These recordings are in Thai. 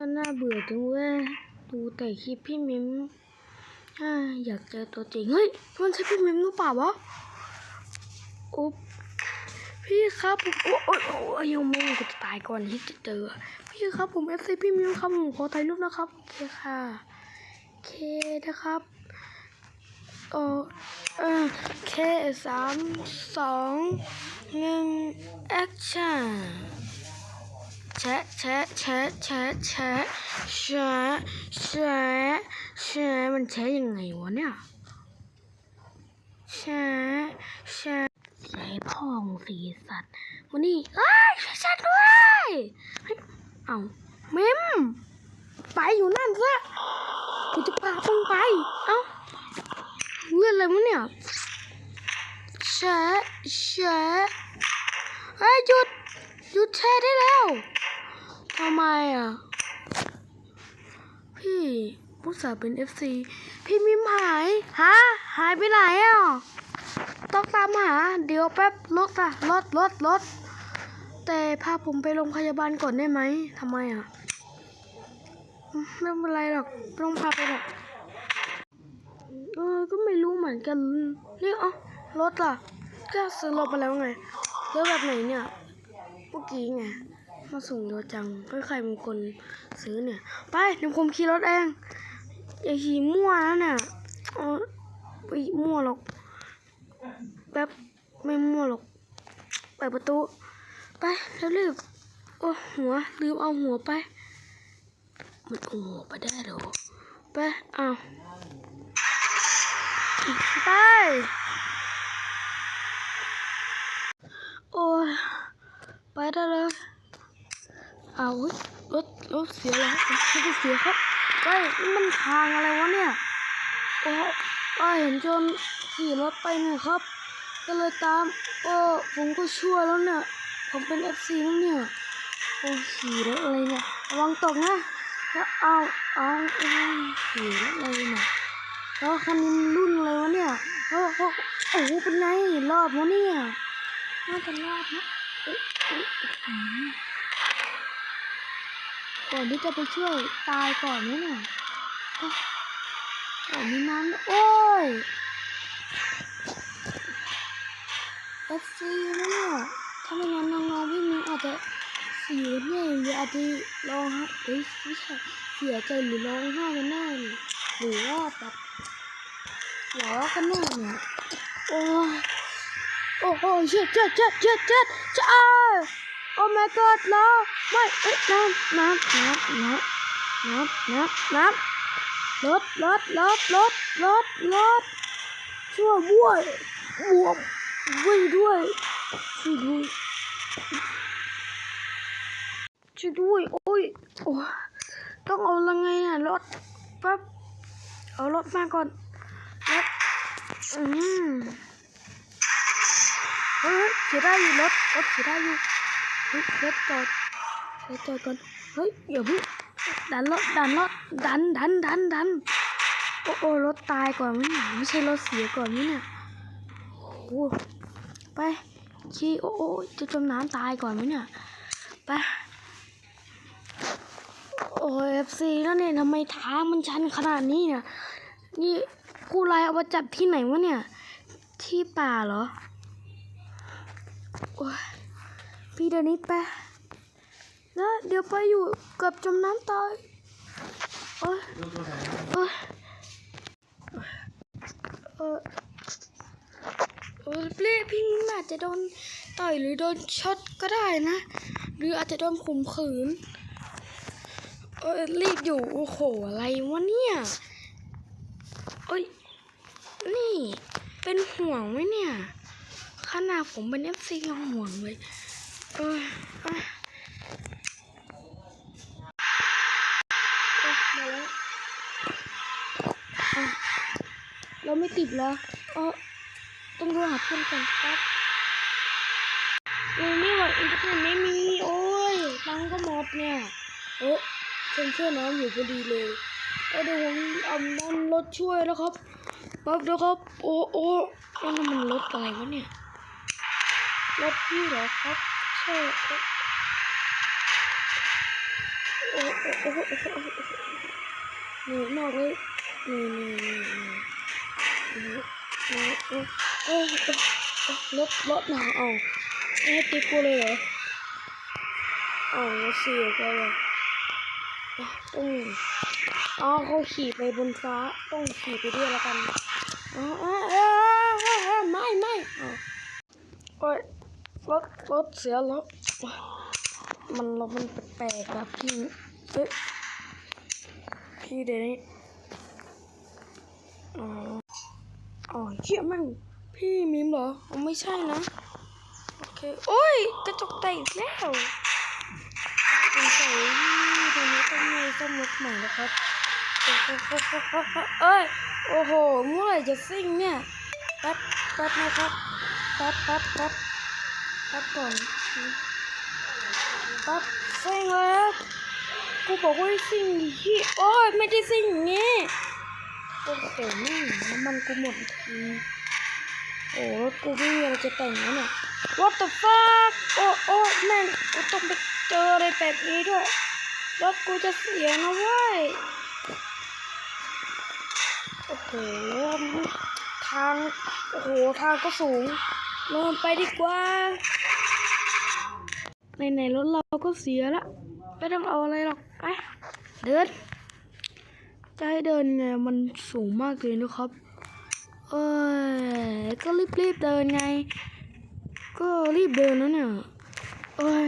ก็น่าเบื่อจังเว้ยดูแต่คลิปพี่มิมอ่าอยากเจอตัวจริง เฮ้ย มันใช่พี่มิมหรือเปล่าวะอุ๊บพี่ครับผมโอ้โอ้โอ้ยยังไม่กูจะตายก่อนที่จะเจอ พี่ครับผมเอฟซีพี่มิมครับผมขอถ่ายรูปนะครับ โอเคค่ะโอเคนะครับเออเออเคสามสองหนึ่งแอคชั่น แชะแชะแชะแชะแชะแชะแชะแชะมันแชะยังไงวะเนี่ยแชะแชะใส่พองสีสัตว์วันนี้เอ้ยช่วยฉันด้วยเฮ้ยเอาเมมไปอยู่นั่นซะกูจะพามึงไป เอ้าเลื่อนอะไรวะเนี่ยแชะแชะเฮ้ยหยุดหยุดแชะได้แล้ว ทำไมอะ พี่ผู้สาวเป็น FC พี่มิมหายฮะหายไปไหนอะ ต้องตามหา เดี๋ยวแป๊บรถอะรถรถรถแต่พาผมไปโรงพยาบาลก่อนได้ไหมทำไมอะ ไม่เป็นไรหรอกไม่ต้องพาไปหรอกเออก็ไม่รู้เหมือนกันนี่อ๋อรถล่ะ ก็ซื้อรถมาแล้วไงรถแบบไหนเนี่ย เมื่อกี้ไง มาส่งเร็วจังไม่ใครเป็นคนซื้อเนี่ย ไปเดี๋ยวผมขี่รถเองอย่าขี่มั่วนะเนี่ยเออไปมั่วหรอกแป๊บไม่มั่วหรอกเปิดประตู ไปแล้วรีบโอ้หัวลืมเอาหัวไป มันเอาหัวไปได้หรอไปเอาไปโอ้ไปได้เลย เอารถรถเสียแล้วรถเสียครับเฮ้มันทางอะไรวะเนี่ยโอ้ป้เห็นจนขี่รถไปเนี่ยครับ ก็เลยตามโอ้ผมก็ชั่วแล้วเนี่ย ผมเป็นเอฟซีแล้วเนี่ยโอ้ขี่รถอะไรเนี่ยระวังตกนะแล้วเอาเอาเอ้ยขี่รถอะไรเนี่ยแล้วคันนี้รุ่นอะไรวะเนี่ยโอ้โหโอ้โหเป็นไงรอบวะเนี่ยน่าจะรอบนะเอ๊ะเอ๊ะอื้อหือ ก่อนที่จะไปช่วยตายก่อนเนี่ยนะโอ้ก่อนนี้นั้นโอ้ยเอฟซีนะเนี่ยถ้าไม่งั้นน้องๆพี่มิ้งอาจจะเสียเนี่ยหรืออาจจะร้องไห้เอ้ยไม่ใช่เสียใจหรือร้องไห้กันแน่เนี่ยหรือว่าแบบหัวเรากันแน่เนี่ยโอ้ยโอ้โหเจ็ดเจ็ดเจ็ดเจ็ดเจ็ดเจ็ด โอ้ my god แล้วไม่เอ้ยน้ำน้ำน้ำน้ำน้ำน้ำน้ำรถรถรถรถรถรถช่วยบ้วยบวมวิ่งด้วยช่วยด้วยช่วยด้วยโอ้ยโอ้ยต้องเอาละไงน่ะรถแป๊บเอารถมาก่อนรถอืมเฮ้ยขี่ได้อยู่รถรถขี่ได้อยู่ เฮ้ยรถจอดรถจอดก่อนเฮ้ยอย่าพิ่งดันรถดันรถดันดันดันดันโอ้โอ้รถตายก่อนมั้ยเนี่ยไม่ใช่รถเสียก่อนมั้ยเนี่ยโอ้โหไปขี่โอ้โอ้จะจมน้ำตายก่อนมั้ยเนี่ยไปโอ้เอฟซีแล้วเนี่ยทำไมทางมันชันขนาดนี้เนี่ยนี่ผู้ร้ายเอามาจับที่ไหนวะเนี่ย ที่ป่าเหรอโอ้ย พี่เดี๋ยวนี้ไปนะเดี๋ยวไปอยู่เกับจมน้ำตายโอ้ยโอ้ยเออเออพี่พี่อาจจะโดนต่อยหรือโดนช็อตก็ได้นะ หรืออาจจะโดนข่มขืนเออรีบอยู่โอ้โหอะไรวะเนี่ยเอ้ยนี่เป็นห่วงไหมเนี่ยขนาดผมเป็นเอฟซียังห่วงเลย เออเออเออมาแล้วอะเราไม่ติดแล้วเออต้องโทรหาเพื่อนก่อนแป๊บไม่ไหวอินเทอร์เน็ตไม่มี โอ้ยตังค์ก็หมดเนี่ยเออเซนเซอร์น้ำอยู่พอดีเลยเออเดี๋ยวผมเอานั่นรถช่วยแล้วครับแป๊บเดียวครับ โอ้โอ้แล้วมันรถอะไรวะเนี่ยรถพี่เหรอครับ ใช่ครับโอ้โอ้โอ้โอ้โอ้โอ้เหนื่อยมากเลยเหนื่อยเหนื่อยเหนื่อยเหนื่อยเหนื่อยเอยโอ้โอ้โอ้รถรถหนาเอาไม่ให้ตีกูเลยเหรอเอาแล้วเสียไปเลยต้องอ๋อเขาขี่ไปบนฟ้าต้องขี่ไปด้วยแล้วกันอ๋ออ๋ออ๋ออ๋อไม่ไม่อ๋อโอ้ย รถรถเสียแล้ว มันรถมันแปลกๆแบบพี่เอ๊ะพี่เดี๋ยวนี้อ๋ออ๋อเหี้ยแมั่งพี่มิมเหรออไม่ใช่นะ โอเค โอ้ย กระจกแตกอีกแล้วสงสัยตรงนี้ต้องมีซ่อมรถใหม่นะครับโอ้โหเอ้ย โอ้โหเมื่อไหร่จะซิ่งเนี่ย แป๊บแป๊บนะครับ แป๊บแป๊บแป๊บ แป๊บก่อนปั๊บซิ่งแล้วกูบอกว่าให้ซิ่งที่โอ้ยไม่ได้ซิ่งอย่างงี้โอ้โหแม่น้ำมันกูหมดทีโอ้รถกูไม่มีอะไรจะแต่งแล้วเนี่ย What the fuck โอ้โอ้แม่งกูต้องไปเจออะไรแบบนี้ด้วยรถกูจะเสียนะเว้ยโอ้โหทาง โอ้โห ทางก็สูงเดินไปดีกว่า ในในๆรถเราก็เสียละไม่ต้องเอาอะไรหรอกไปเดินจะให้เดินไงมันสูงมากเลยนะครับเอ้ยก็รีบๆเดินไง ก็รีบเดินแล้วเนี่ยเอ้ย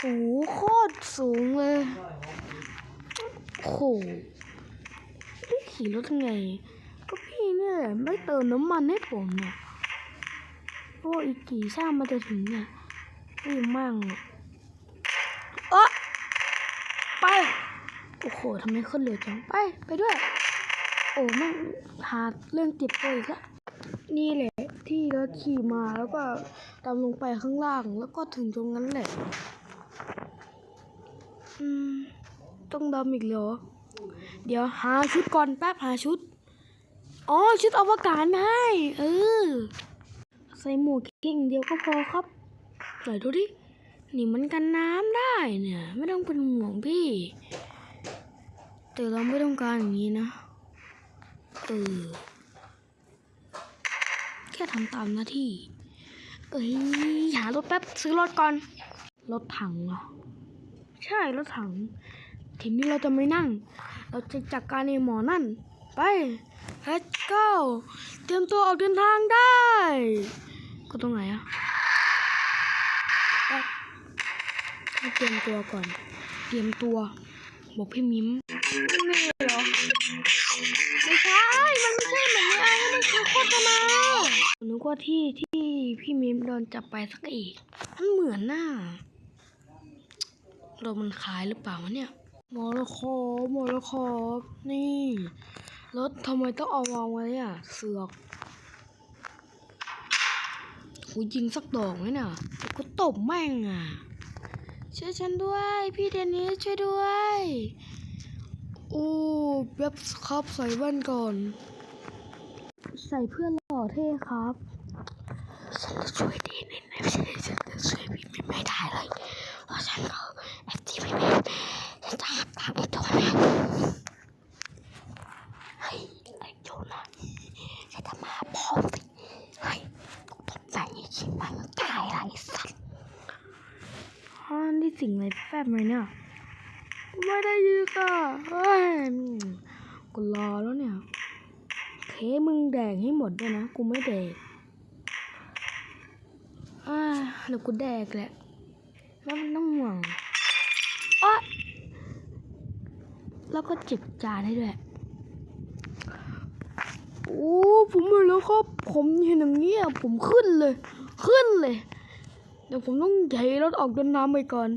สูงโคตรสูงเลยโอ้โหนี่ขี่รถยังไง ก็พี่เนี่ยไม่เติมน้ำมันให้ผมเนี่ยโอ้อีกกี่ชาติมันจะถึงเนี่ย รีบมากเลยเออไป โอ้โหทำไมขึ้นเร็วจัง ไป ไปด้วย โอ้แม่งหาเรื่องเจ็บตัวอีกแล้วนี่แหละ ที่เราขี่มาแล้วก็ดำลงไปข้างล่างแล้วก็ถึงตรงนั้นแหละ อืม ต้องดำอีกเหรอ เดี๋ยวหาชุดก่อนแป๊บหาชุด อ๋อ ชุดอวกาศมาให้ เออ ใส่หมวกเก่งเดียวก็พอครับ ไหนดูดิ นี่มันกันน้ำได้เนี่ย ไม่ต้องเป็นห่วงพี่ แต่เราไม่ต้องการอย่างนี้นะเออแค่ทำตามหน้าที่ เอ้ย หารถแป๊บ ซื้อรถก่อน รถถังเหรอ ใช่ รถถัง ทีนี้เราจะไม่นั่ง เราจะจัดการในหมอนั่น ไป let's go เตรียมตัวออกเดินทางได้ ก็ตรงไหนอะ ให้ เตรียมตัวก่อน เตรียมตัว บอกพี่มิมนี่เหรอ ไม่ใช่ มันไม่ใช่เหมือนในไอ้มันคือโฆษณานึกว่าที่ที่พี่มิมโดนจับไปสักอีก มันเหมือนน่ะเรามันขายหรือเปล่าวะเนี่ยมอลคอมอลคอนี่แล้วทำไมต้องเอาวางไว้อะ เสือกกูยิงสักดอกไหมน่ะเดี๋ยวกูตบแม่งอะ ช่วยฉันด้วย พี่เดนนิสช่วยด้วยโอ้แบบครับใส่แว่นก่อน ใส่เพื่อหล่อเท่ครับฉันจะช่วยดนนิสไม่ใช่ฉันจะช่วยพี่ไม่ได้เลยเพราะฉันก็แอคทีฟไม่เป็นฉันจะหักตามไอ้ตัวนั้นเฮ้ยไอ้โจนะฉันจะมาพร้อมสิเฮ้ยต้องตบใส่ไอ้ชิ้นมันตายไรสัตว์ ฮอนที่สิ่งอะไรแฟบเลยเนี่ยไม่ได้ยินค่ะเฮ้ยกูรอแล้วเนี่ยเคมึงแดกให้หมดด้วยนะ กูไม่แดกอ่าเดี๋ยวกูแดกแหละแล้วมันต้องห่วงอ๊ะแล้วก็เจ็บจานให้ด้วยโอ้ผมเห็นแล้วครับ ผมเห็นอย่างเงี้ยผมขึ้นเลย ขึ้นเลย เดี๋ยวผมต้องใช้รถออกเดินน้ำไปก่อน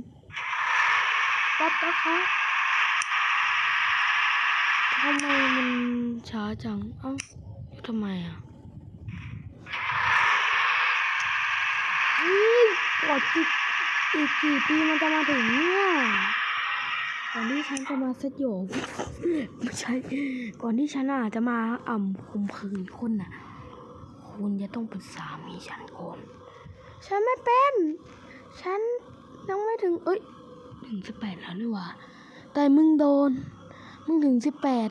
แป๊บนะคะทำไมมันช้าจัง เอ้าทำไมอะนี่กว่าจิอีกกี่ปีมันจะมาถึงเนี่ย ก่อนที่ฉันจะมาสยองไม่ใช่ ก่อนที่ฉันอาจจะมาอ่ำคุมคืนคนน่ะ คุณจะต้องเป็นสามีฉันก่อน ฉันไม่เป็น ฉันยังไม่ถึงเอ้ยถึงสิบแปดแล้วนี่หว่า แต่มึงโดน มึงถึงสิบแปด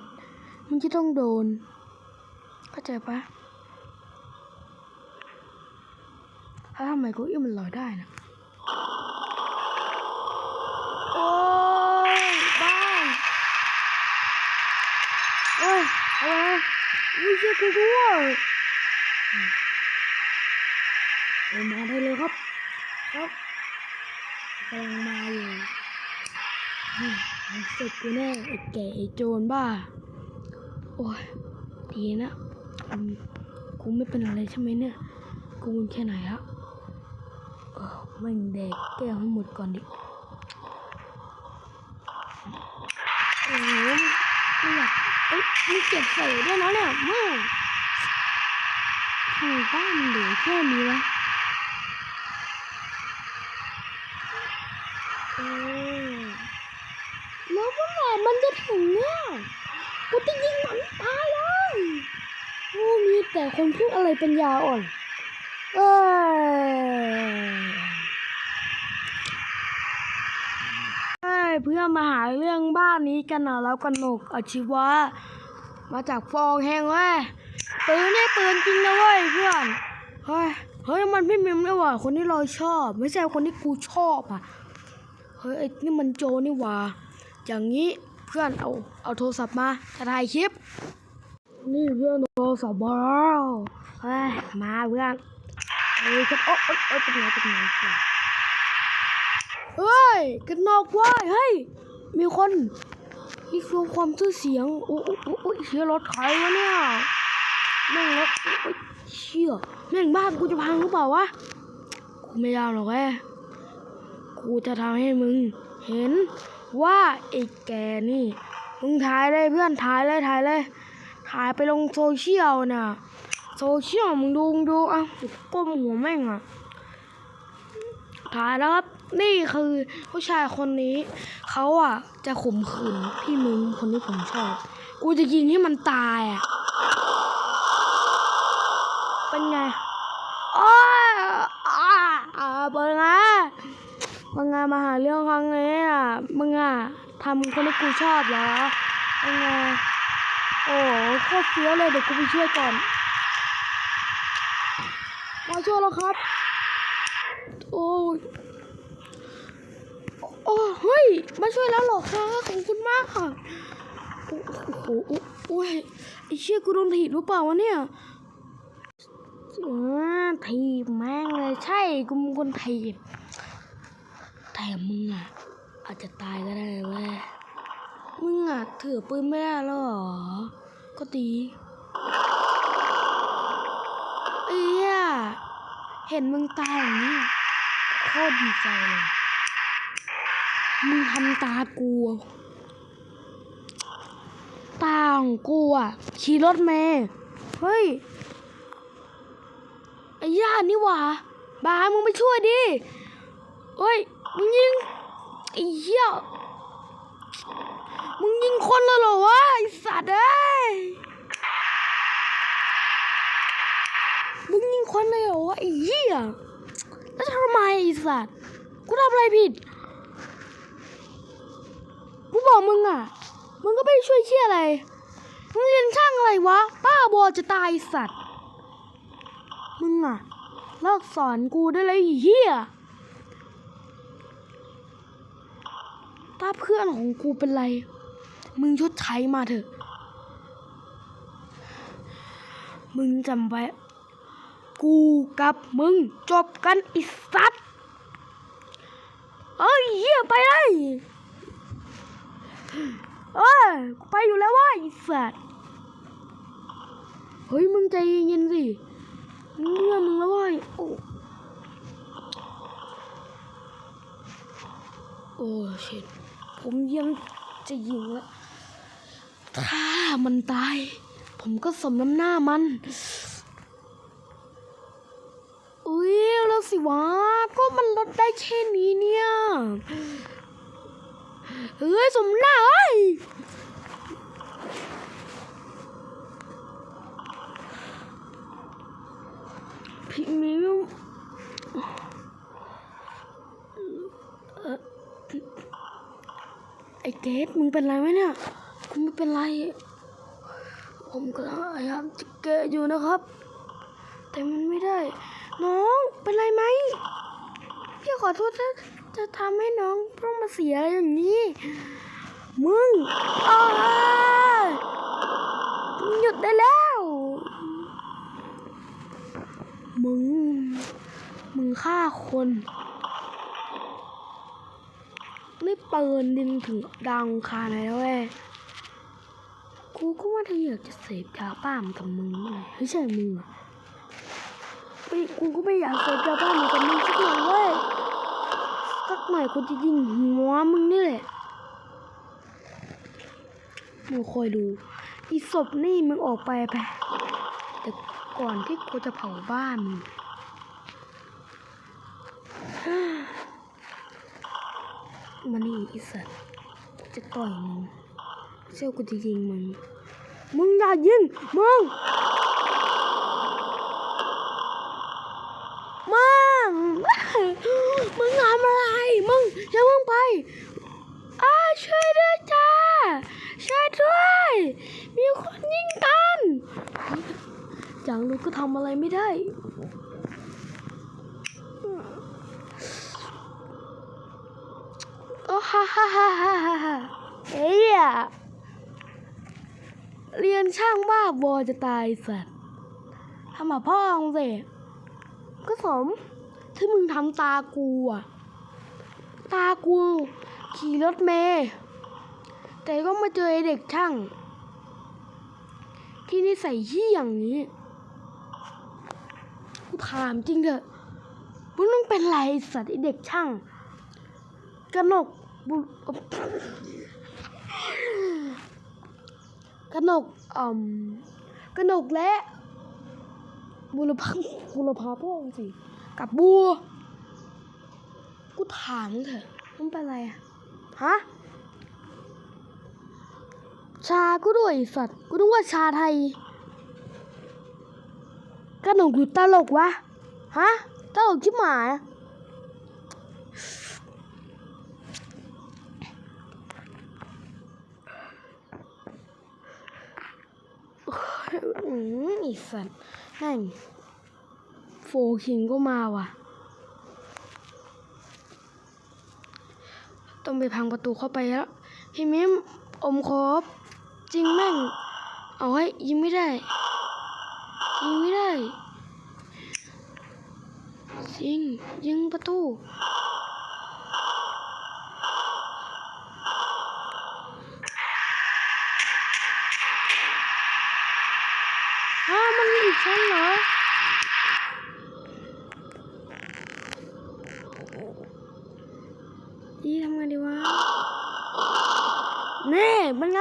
มึงจะต้องโดน เข้าใจปะถ้าทำไมกูอี้มันลอยได้นะโอ้ยบ้านเอ้ยอะไรไม่ใช่กูด้วยเดินมา ครับกำลังมาอยู่มันเสร็จกูแน่ไอ้แก่ไอ้โจรบ้า โอ้ยดีนะกูไม่เป็นอะไรใช่ไหมเนี่ย กูมันแค่ไหนละเออแม่งแดกแก้วให้หมดก่อนดิโอ้โหไม่อยากเอ้ยมีเก็บใส่ด้วยนะเนี่ยม่งทำไมบ้านมันเหลือแค่นี้วะเออแล้วเมื่อไหร่มันจะถึงเนี่ยกูจะยิงมันตายเลยโอ้มีแต่ คนพูดอะไรเป็นยาอ่อน เอ้ยเอ้ยเพื่อนมาหาเรื่องบ้านนี้กันนะแล้วกันหนกอาชีวะ มาจากฟองแหงเว้ยปืนนี่ปืนจริงนะเว้ยเพื่อนเฮ้ยเฮ้ยมันไม่มิมเลยว่ะคนที่เราชอบ ไม่ใช่คนที่กูชอบอะเฮ้ยไอ้นี่มันโจนี่หว่าอย่างนี้เพื่อนเอาเอาโทรศัพท์มาจะถ่ายคลิป นี่เพื่อน โทรศัพท์มาแล้วเฮ้ยมาเพื่อนเฮ้ยกันโอ๊ะโอ๊ะโอ๊ะเป็นไงเป็นไงเฮ้ยกันนอกว้ยเฮ้ยมีคนนี่คือความชื่อเสียงโอ้โอ้โอ้ยเชี่ยรถใครวะเนี่ยแม่งรถโอ้ยเชี่ยแม่งบ้านกูจะพังหรือเปล่าวะกูไม่ยอมหรอกเว้ยกูจะทำให้มึง เห็นว่าไอ้แกนี่มึงถ่ายเลยเพื่อนถ่ายเลยถ่ายเลย ถ่ายไปลงโซเชียลนะโซเชียลมึงดูมึงดูอะก้มหัวแม่งอะถ่ายแล้วครับนี่คือผู้ชายคนนี้เขาอะ จะข่มขืนพี่มึงคนที่ผมชอบ กูจะยิงให้มันตายอะเป็นไงโอ้ยอ่าอ่าเป็นไงมึงอะมาหาเรื่องครั้งนี้อะมึงอะทำคนที่กูชอบเหรอมึงไง โอ้โคตรเฟี้ยเลยเดี๋ยวกูไปช่วยก่อน มาช่วยแล้วครับ โอ้ยโอ้เฮ้ย มาช่วยแล้วหรอคะขอบคุณมากค่ะ โอ้โหโอ้ยไอเชี่ยกูโดนถีบหรือเปล่าวะเนี่ยถีบแม่งเลยใช่กูเป็นคนถีบแต่มึงอะอาจจะตายก็ได้เว้ย มึงอะถือปืนไม่ได้แล้วเหรอ ก็ดีเอ้ยเห็นมึงตายอย่างนี้โคตรดีใจเลยมึงทำตากูตาของกูอะขี่รถเมย์เฮ้ยไอ้ย่านี่หว่าบามึงไปช่วยดิเฮ้ยมึงยิงไอ้เหี้ย ยิงคนแล้วเหรอวะไอสัตว์เอ้ยมึงยิงคนเลยเหรอวะไอ้เหี้ยแล้วทำไมไอสัตว์กูทำอะไรผิดกูบอกมึงอะ มึงก็ไม่ช่วยเชี่ยอะไร มึงเรียนช่างอะไรวะ ป้าบอจะตายสัตว์ มึงอะเลิกสอนกูได้เลยอ้เหี้ยถ้าเพื่อนของกูเป็นไร มึงชดใช้มาเถอะ มึงจำไว้ กูกับมึงจบกันอิสัตว์เอ้ยเหี้ยไปเลยเอ้ยไปอยู่แล้วว่าอิสัตว์เฮ้ยมึงใจเย็นๆสิมึงเรื่อมึงแล้วว้ยโอ้โอ้ชิผมยังจะยิงแล้ว ถ้ามันตาย ผมก็สมน้ำหน้ามัน อุ้ยแล้วสิวะ ก็มันลดได้แค่นี้เนี่ย เฮ้ย สมหน้าเอ้ยพี่มิวเอ่อไอ้เกดมึงเป็นไรไหมเนี่ย เป็นไร ผมกำลังพยายามจะแกะอยู่นะครับ แต่มันไม่ได้ น้องเป็นไรไหมพี่ขอโทษถ้าจะทำให้น้องต้องมาเสียอะไรอย่างนี้ มึงอ้าหยุดได้แล้ว มึง มึงฆ่าคนไม่เปินดินถึงดังคาเลยนะเว้ย กูก็ว่าถ้าอยากจะเสพยาบ้าเหมือนกับมึงเลยไม่ใช่มึงอะไม่กูก็ไม่อยากเสพยาบ้าเหมือนกับมึงสักหน่อยเว้ยสักหน่อยกูจะยิงหัวมึงนี่แหละมึงคอยดูอีศพนี่มึงออกไปไปแต่ก่อนที่กูจะเผาบ้านมึงมานี่อีสัตว์จะต่อยมึง เชื่อกูจะยิงมึง มึงอย่ายิง มึง มึง มึงทำอะไร มึงอย่ามึงไปอ้าช่วยด้วยจ้า ช่วยด้วย มีคนยิงกันจังลูกก็ทำอะไรไม่ได้โอ้ฮ่าฮ่าฮ่าฮ่าฮ่าฮ่าเอ้ยอะ เรียนช่างบ้าบอจะตายสัตว์ทำมาพ่อมึงสิก็สมที่มึงทำตากูอะตากู ขี่รถเมย์แต่ก็มาเจอเด็กช่าง ที่นิสัยขี้อย่างนี้กูถามจริงเถอะมึงต้องเป็นไรสัตว์ไอเด็กช่างกนกบุ กนกอ่อมกนกและบุรพาบุรพาพ่อสิกับบัวกูถามเถอะมันเป็นอะไรอะฮะชาก็ด้วยสัตว์กูนึกว่าชาไทยกนกหรือตลกวะฮะตลกชิบหมาย อืมอีสัตว์นั่นโฟคิงก็มาว่ะ ต้องไปพังประตูเข้าไปแล้วพี่มิมอมครบจริงแม่ง เอาไว้ยิงไม่ได้ ยิงไม่ได้ จริง ยิงประตู อ้าวมันอีกชั้นเหรอดีทำไงดีวะนี่เป็นไง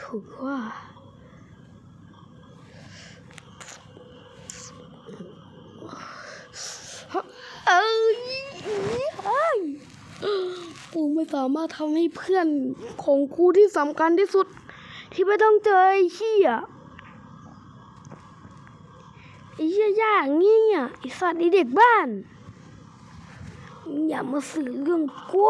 ถูกว่าเอ้ยเอ้ยกูไม่สามารถทำให้เพื่อนของกูที่สำคัญที่สุด ที่ไม่ต้องเจอไอ้เหี้ยไอ้เหี้ ยากงี้อะไอสัตว์ไอเด็กบ้าน อย่ามาสื่อเรื่องกู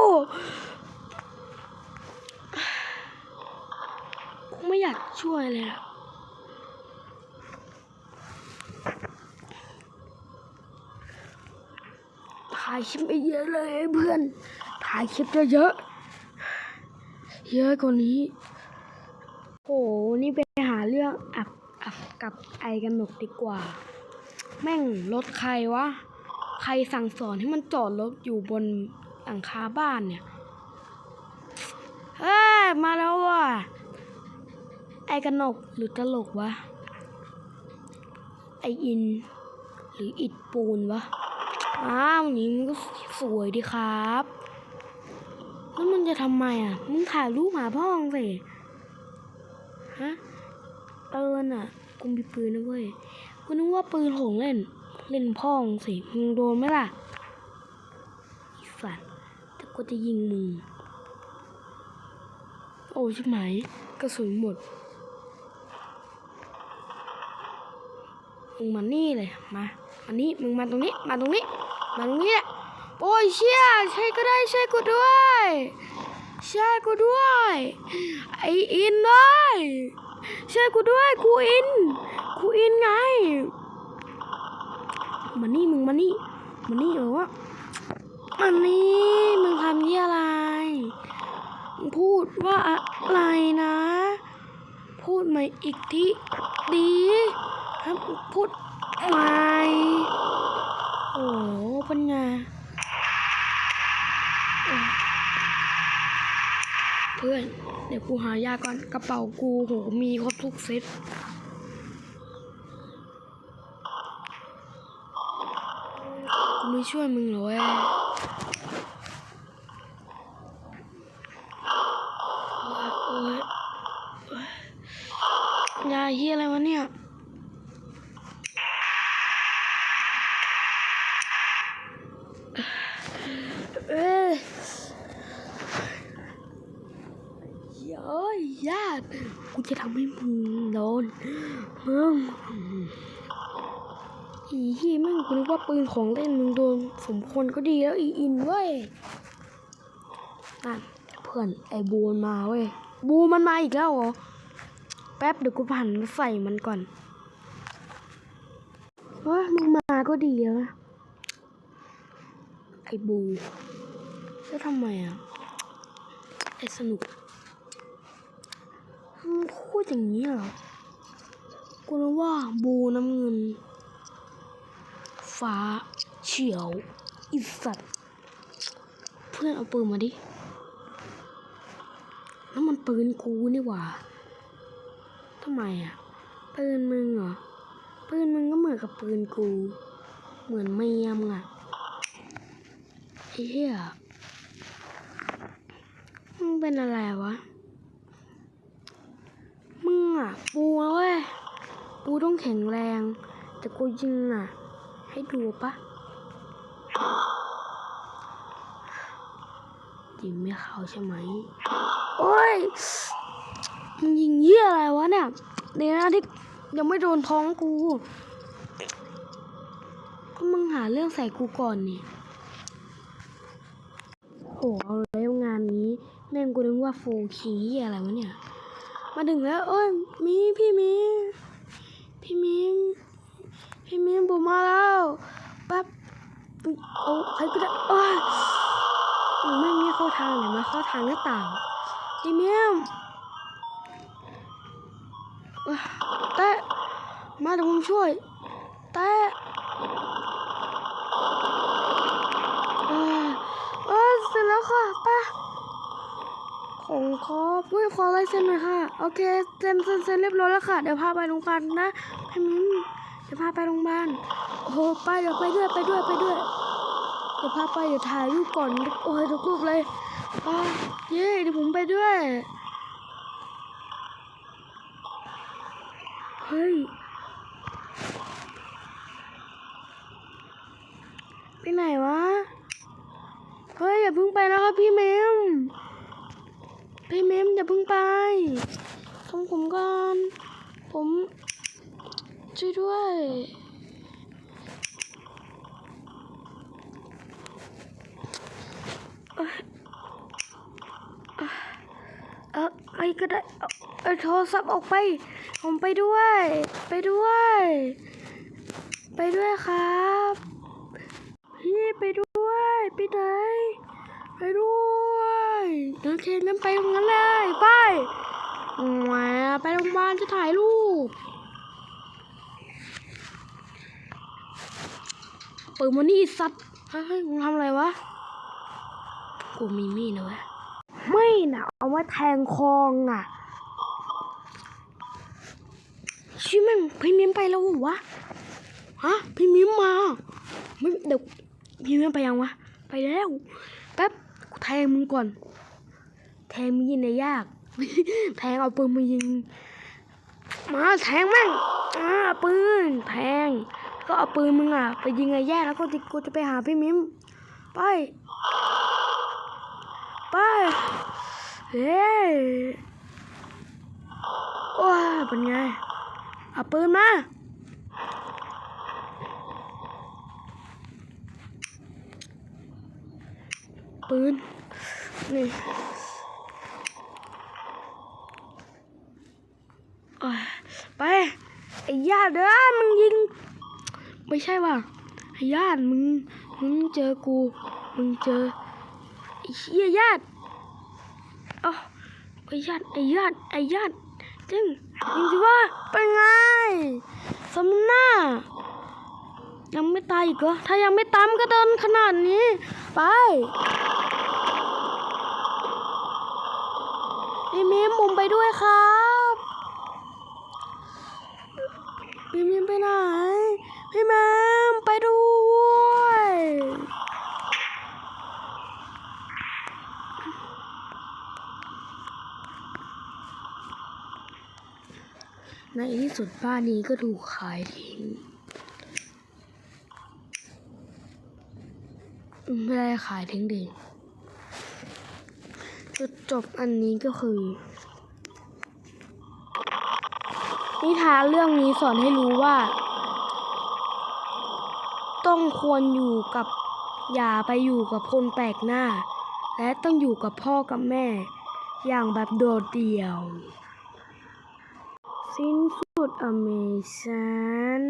กูไม่อยากช่วยเลยอะถ่ายคลิปไปเยอะเลยเพื่อน ถ่ายคลิปเยอะๆเยอะกว่านี้โหนี่ไปหาเรื่องอับอับกับไอกันหนกดีกว่า แม่งรถใครวะ ใครสั่งสอนให้มันจอดรถอยู่บนหลังคาบ้านเนี่ยเฮ้ยมาแล้วว่ะ ไอกันหนกหรือตลกวะ ไออิน หรืออิดปูนวะ อ้าวอย่างนี้มันก็สวยดีครับแล้วมึงจะทำไมอะ มึงถ่ายรูปหาพ่อมึงสิฮะเตือนอะกูมีปืนนะเว้ย กูนึกว่าปืนของเล่น เล่นพ่องสิมึงโดนไหมล่ะไอีสัตว์แต่กูจะยิงมึง โอ้ใชิบหายกระสุนหมดมึงมานี่เลยมามานี่มึงมาตรงนี้ มาตรงนี้ มาตรงนี้แหละโอ้ยเชี่ยใช่ก็ได้ใช่กูด้วยชช่ยกูด้วยไออินด้วยช่ยกูด้วยกูอิน กูอินไง มานี่มึงมานี่มานี่เออวะมานี่มึงทำยี่อะไรมึงพูดว่าอะไรนะ พูดใหม่อีกทีดีครับพูดใหม่โอ้โหเป็นไงเพื่อน เดี๋ยวกูหายาก่อน กระเป๋ากูโหมีครบทุกเซต กูไม่ช่วยมึงเหรอว้ยโอ๊ยโอ๊ย ยาเฮียอะไรวะเนี่ย เอ้ยเย้ยญาติกูจะทำให้มึงโดนมึงอีเฮียแม่งกูนึกว่า ปืนของเล่นมึงโดนสมควรก็ดีแล้วอีอินเว้ยนั่นเพื่อนไอ้บูมันมาเว้ย บูมันมาอีกแล้วเหรอ แป๊บเดี๋ยวกูผ่านมาใส่มันก่อนเฮ้ยมึงมาก็ดีแล้วนะไอ้บูแล้วทำไมอะ ไอ้สนุกมึงพูดอย่างนี้เหรอ กูรู้ว่าบูน้ำเงิน ฟ้า เฉียวอิสัตว์ เพื่อนเอาปืนมาดิ แล้วมันปืนกูนี่หว่าทำไมอะ ปืนมึงเหรอ ปืนมึงก็เหมือนกับปืนกู เหมือนเมียมึงอะไอ้เหี้ยมึงเป็นอะไรวะ มึงอะปูเว้ยปูต้องแข็งแรง แต่กูยิงอะ ให้ดูปะยิงไม่เข้าใช่ไหม โอ้ยมึงยิงเยี่ยอะไรวะเนี่ยเดี๋ยวนะที่ยังไม่โดนท้องกูก็มึงหาเรื่องใส่กูก่อนนี่โหเอาแล้วงานนี้แม่งกูนึกว่าโฟคีอะไรวะเนี่ย มาถึงแล้วเอ้ยมีพี่มี พี่มี พี่มีผมมาแล้วแป๊บเอาใครก็ได้เอ้ยมึงแม่ม่เข้าทางไหนมาเข้าทางหน้าต่างพี่มียมแตะมาเดี๋ยวผมช่วย แตะเออเออเสร็จแล้วค่ะป้าของคอปุ้ยขอลายเซ็นหน่อยค่ะ โอเคเซ็นเซ็นเซ็นเรียบร้อยแล้วค่ะ เดี๋ยวพาไปโรงพยาบาลนะพี่มิ้ม เดี๋ยวพาไปโรงพยาบาลโอ้โหไปเดี๋ยวไปด้วยไปด้วยไปด้วยเดี๋ยวพาไปเดี๋ยวถ่ายรูปก่อน โอ้ยทุกรูปเลยไปเย้เดี๋ยวผมไปด้วยเฮ้ยไปไหนวะ เฮ้ยอย่าเพิ่งไปนะครับพี่เมม พี่เมมอย่าเพิ่งไปทำผมก่อน ผม ช่วยด้วย เออใครก็ได้เอาเอาโทรศัพท์ออกไป ผมไปด้วย ไปด้วย ไปด้วยครับ พี่ไปด้วย ไปไหน ไปด้วยโอเคงั้นไปตรงนั้นเลย ไปแหมไปโรงพยาบาลจะถ่ายรูป ปิดมันนี่สัตว์เฮ้ยมึงทำอะไรวะ กูมีมีดนะเว้ยไม่นะเอาไว้แทงคองอะชิแม่งพี่มิ้มไปแล้วเหรอวะฮะพี่มิ้มมาไม่เดี๋ยวพี่มิ้มไปยังวะไปแล้วแป๊บกูแทงมึงก่อน แทงมีดในยยาก แทงเอาปืนมายิง มาแทงแม่งอ่าปืนแทง ก็เอาปืนมึงอะ ไปยิงไอ้แย่แล้วก็ติกูจะไปหาพี่มิมไป ไปเฮ้ยว้าเป็นไง เอาปืนมาปืนนี่ไปไอ้ยาเด้อมันยิง ไม่ใช่ว่ะไอ้ญาติมึง มึงเจอกู มึงเจอไอ้เหี้ยญาติอ้าไอ้ญาติไอ้ญาติไอ้ญาติจริงจริงสิว่าเป็นไงสมหน้า ยังไม่ตายอีกเหรอ ถ้ายังไม่ตายมนก็เดินขนาดนี้ ไปพี่มิมผมไปด้วยครับพี่มิมไปไหน พี่แมมไปด้วยในที่สุดบ้านนี้ก็ถูกขายทิ้งไม่ได้ขายทิ้งดิจุดจบอันนี้ก็คือ นิทานเรื่องนี้สอนให้รู้ว่า ต้องควรอยู่กับอย่าไปอยู่กับคนแปลกหน้า และต้องอยู่กับพ่อกับแม่ อย่างแบบโดดเดี่ยว สิ้นสุดอเมซอน